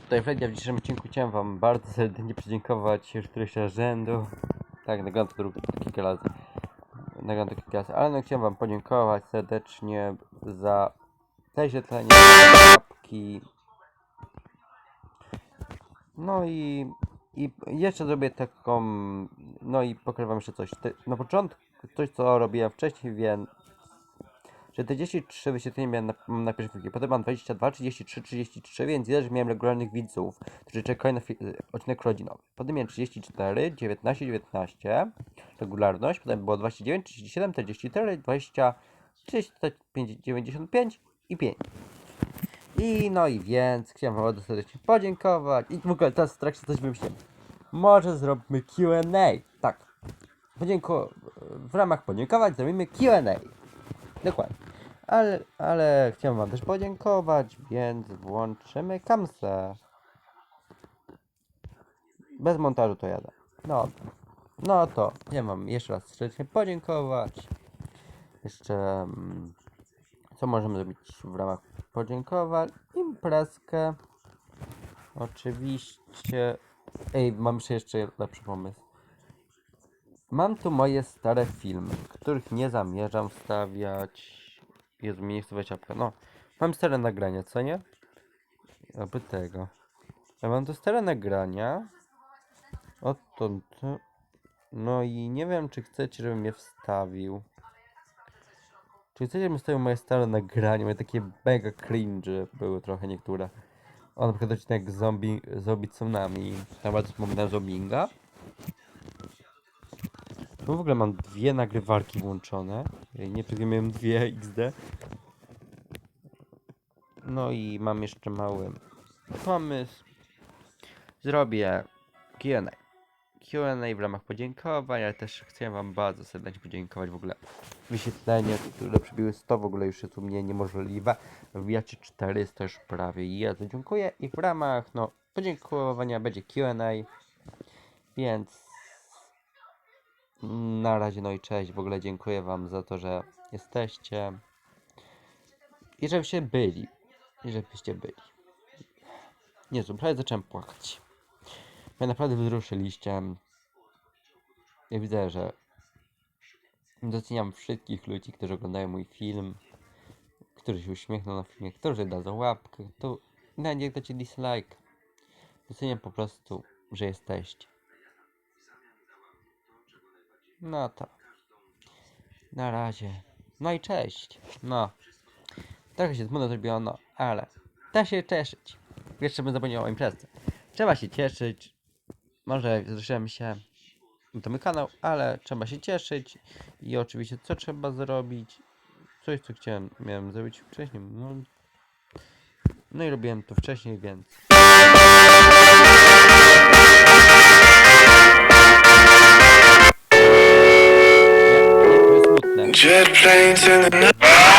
Tutaj Freddy, a w dzisiejszym odcinku chciałem wam bardzo serdecznie podziękować już któryś raz rzędu. Tak, nagrałem to drugi kilka razy. Nagrałem to kilka razy, ale no chciałem wam podziękować serdecznie za prześwietlenie, łapki. No i, i jeszcze zrobię taką, no i pokrywam jeszcze coś. Na początku coś co robiłem wcześniej, więc że te 33 wyświetlenia miałem na, na pierwszej chwili. Potem mam 22, 33, 33, więc widać, że miałem regularnych widzów, którzy czekają na y, odcinek rodzinowy. Potem miałem 34, 19, 19, regularność. Potem było 29, 37, 44, 20, 35, 95 i 5. I no i więc chciałem wam bardzo serdecznie podziękować. I w ogóle teraz trakcie coś wymyśliłem. Może zróbmy Q&A. Tak. Podzięko... W ramach podziękować zrobimy Q&A. Dokładnie. Ale, ale chciałem wam też podziękować, więc włączymy kamsę. Bez montażu to jadę. No, no to ja wam jeszcze raz serdecznie podziękować. Jeszcze mm, co możemy zrobić w ramach podziękowań? Imprezkę. Oczywiście. Ej, mam jeszcze lepszy pomysł. Mam tu moje stare filmy, których nie zamierzam wstawiać. Jezu, mi nie. No, mam stare nagrania, co nie? Aby tego. Ja mam tu stare nagrania. Odtąd. No i nie wiem, czy chcecie, żebym je wstawił. Czy chcecie, żebym wstawił moje stare nagrania? Moje takie mega cringe były trochę niektóre. O, na przykład odcinek zombie, zombie tsunami. Tam bardzo wspominałem zombinga. Tu w ogóle mam dwie nagrywarki włączone. Nie miałem dwie XD. No i mam jeszcze mały pomysł. Zrobię Q&A. Q&A w ramach podziękowań, ale też chcę wam bardzo serdecznie podziękować w ogóle. Wyświetlenie, które przybiły 100 w ogóle już jest u mnie niemożliwe. Wbijacie 400 już prawie to dziękuję. I w ramach no podziękowania będzie Q&A. Więc na razie, no i cześć. W ogóle dziękuję Wam za to, że jesteście. I żebyście byli. I żebyście byli. Jezu, prawie zacząłem płakać. Mnie naprawdę wzruszyliście. Ja widzę, że doceniam wszystkich ludzi, którzy oglądają mój film, którzy się uśmiechną na filmie, którzy dadzą łapkę, tu nawet jak dacie dislike. Doceniam po prostu, że jesteście. No to. Na razie. No i cześć. No. Trochę się smutno zrobiło, no, ale. Da się cieszyć. Jeszcze bym zapomniał o imprezie. Trzeba się cieszyć. Może zruszyłem się. To mój kanał, ale trzeba się cieszyć. I oczywiście co trzeba zrobić. Coś co chciałem, miałem zrobić wcześniej. No, no i robiłem to wcześniej, więc. Nie, nie, to jest smutne. Jet planes in the night.